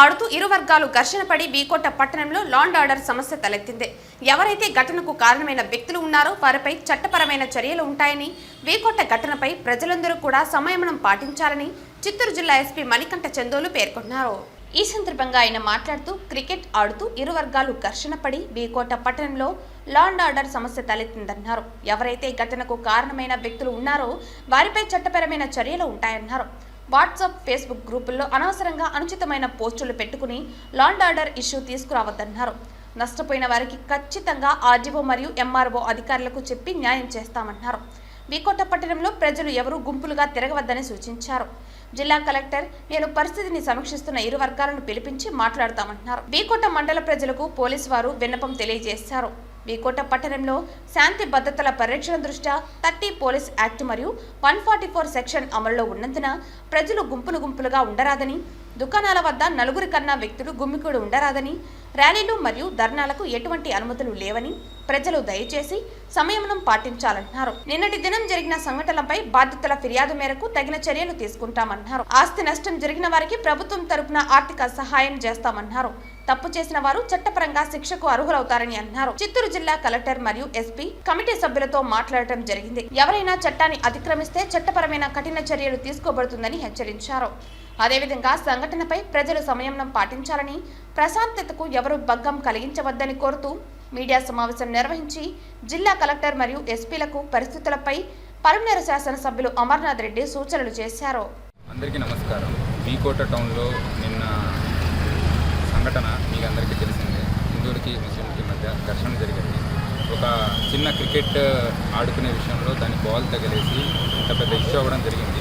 ఆడుతూ ఇరు వర్గాలు ఘర్షణ పడి బీకోట పట్టణంలో లాండ్ ఆర్డర్ సమస్య తలెత్తింది. ఎవరైతే ఘటనకు కారణమైన వ్యక్తులు ఉన్నారో వారిపై చట్టపరమైన చర్యలు ఉంటాయని బీకోట ఘటనపై ప్రజలందరూ కూడా సంయమనం పాటించాలని చిత్తూరు జిల్లా ఎస్పీ మణికంఠ చందోలు పేర్కొన్నారు. ఈ సందర్భంగా ఆయన మాట్లాడుతూ క్రికెట్ ఆడుతూ ఇరు వర్గాలు ఘర్షణ పడి బీకోట పట్టణంలో లాండ్ ఆర్డర్ సమస్య తలెత్తిందన్నారు. ఎవరైతే ఘటనకు కారణమైన వ్యక్తులు ఉన్నారో వారిపై చట్టపరమైన చర్యలు ఉంటాయన్నారు. వాట్సాప్ ఫేస్బుక్ గ్రూపుల్లో అనవసరంగా అనుచితమైన పోస్టులు పెట్టుకుని లాండ్ ఆర్డర్ ఇష్యూ తీసుకురావద్దన్నారు. నష్టపోయిన వారికి ఖచ్చితంగా ఆర్డీఓ మరియు ఎంఆర్ఓ అధికారులకు చెప్పి న్యాయం చేస్తామన్నారు. వీకోట పట్టణంలో ప్రజలు ఎవరూ గుంపులుగా తిరగవద్దని సూచించారు. జిల్లా కలెక్టర్ నేను పరిస్థితిని సమీక్షిస్తున్న ఇరు వర్గాలను పిలిపించి మాట్లాడతామంటున్నారు వీకోట మండల ప్రజలకు పోలీసు వారు విన్నపం తెలియజేశారు. వికోట పట్టణంలో శాంతి భద్రతల పరిరక్షణ దృష్ట్యా థర్టీ పోలీస్ యాక్ట్ మరియు వన్ ఫార్టీ ఫోర్ సెక్షన్ అమలులో ఉన్నందున ప్రజలు గుంపులు గుంపులుగా ఉండరాదని దుకాణాల వద్ద నలుగురి కన్నా వ్యక్తులు గుమ్మికూడి ఉండరాదని ర్యాలీలు మరియు ధర్నాలకు ఎటువంటి అనుమతులు లేవని ప్రజలు దయచేసి సంయమనం పాటించాలన్నారు నిన్నటి దినం జరిగిన సంఘటనలపై బాధితుల ఫిర్యాదు మేరకు తగిన చర్యలు తీసుకుంటామన్నారు. ఆస్తి నష్టం జరిగిన వారికి ప్రభుత్వం తరపున ఆర్థిక సహాయం చేస్తామన్నారు. తప్పు చేసిన వారు చట్టపరంగా శిక్షకు అర్హులవుతారని అన్నారు. చిత్తూరు జిల్లా కలెక్టర్ మరియు ఎస్పీ కమిటీ సభ్యులతో మాట్లాడటం జరిగింది. ఎవరైనా చట్టాన్ని అతిక్రమిస్తే చట్టపరమైన కఠిన చర్యలు తీసుకోబడుతుందని హెచ్చరించారు. అదేవిధంగా సంఘటనపై ప్రజలు సంయమనం పాటించాలని ప్రశాంతతకు ఎవరు భగ్గం కలిగించవద్దని కోరుతూ మీడియా సమావేశం నిర్వహించి జిల్లా కలెక్టర్ మరియు ఎస్పీలకు పరిస్థితులపై పలునేర శాసనసభ్యులు అమర్నాథ్ రెడ్డి సూచనలు చేశారు. అందరికీ నమస్కారం. బీకోట టౌన్లో నిన్న సంఘటన మీకు అందరికీ తెలిసిందే. హిందువులకి ముస్లింలకి మధ్య ఘర్షణ జరిగింది. ఒక చిన్న క్రికెట్ ఆడుకునే విషయంలో దాని బాల్ తగిలేసి ఇంత పెద్ద ఇష్యూ అవ్వడం జరిగింది.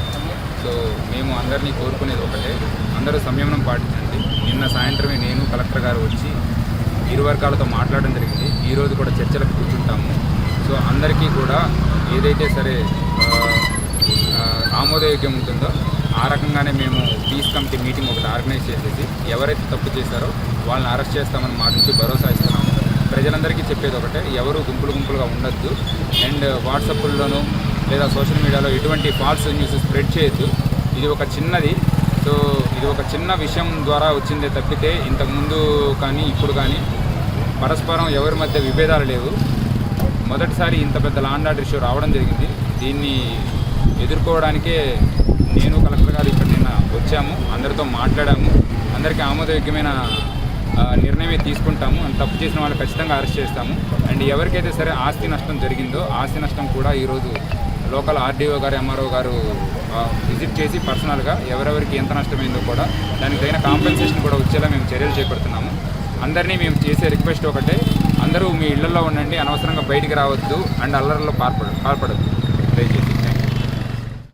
సో మేము అందరినీ కోరుకునేది ఒకటే. అందరూ సంయమనం పాటించండి. నిన్న సాయంత్రమే నేను కలెక్టర్ గారు వచ్చి ఇరు వర్గాలతో మాట్లాడడం జరిగింది. ఈరోజు కూడా చర్చలకు కూర్చుంటాము. సో అందరికీ కూడా ఏదైతే సరే ఆమోదయోగ్యం ఉంటుందో ఆ రకంగానే మేము పీస్ కమిటీ మీటింగ్ ఒకటి ఆర్గనైజ్ చేసేసి ఎవరైతే తప్పు చేశారో వాళ్ళని అరెస్ట్ చేస్తామని మా నుంచి భరోసా ఇస్తున్నాము. ప్రజలందరికీ చెప్పేది ఒకటే ఎవరు గుంపులు గుంపులుగా ఉండొద్దు. అండ్ వాట్సాప్ల్లోనూ లేదా సోషల్ మీడియాలో ఎటువంటి ఫాల్స్ న్యూస్ స్ప్రెడ్ చేయొద్దు. ఇది ఒక చిన్నది. సో ఇది ఒక చిన్న విషయం ద్వారా వచ్చిందే తప్పితే ఇంతకుముందు కానీ ఇప్పుడు కానీ పరస్పరం ఎవరి మధ్య విభేదాలు లేవు. మొదటిసారి ఇంత పెద్ద లాండ్ ఆర్డర్ ఇష్యూ రావడం జరిగింది. దీన్ని ఎదుర్కోవడానికే నేను కలెక్టర్ గారు ఇక్కడ నిన్న వచ్చాము. అందరితో మాట్లాడాము. అందరికీ ఆమోదయోగ్యమైన నిర్ణయమే తీసుకుంటాము. అండ్ తప్పు చేసిన వాళ్ళు ఖచ్చితంగా అరెస్ట్ చేస్తాము. అండ్ ఎవరికైతే సరే ఆస్తి నష్టం జరిగిందో ఆస్తి నష్టం కూడా ఈరోజు లోకల్ ఆర్డీఓ గారు ఎంఆర్ఓ గారు విజిట్ చేసి పర్సనల్గా ఎవరెవరికి ఎంత నష్టమైందో కూడా దానికి తగిన కాంపెన్సేషన్ కూడా వచ్చేలా మేము చర్యలు చేపడుతున్నాము. అందరినీ మేము చేసే రిక్వెస్ట్ ఒకటే అందరూ మీ ఇళ్ళలో ఉండండి అనవసరంగా బయటికి రావద్దు అండ్ అల్లర్లో పాల్పడ పాల్పడద్దు.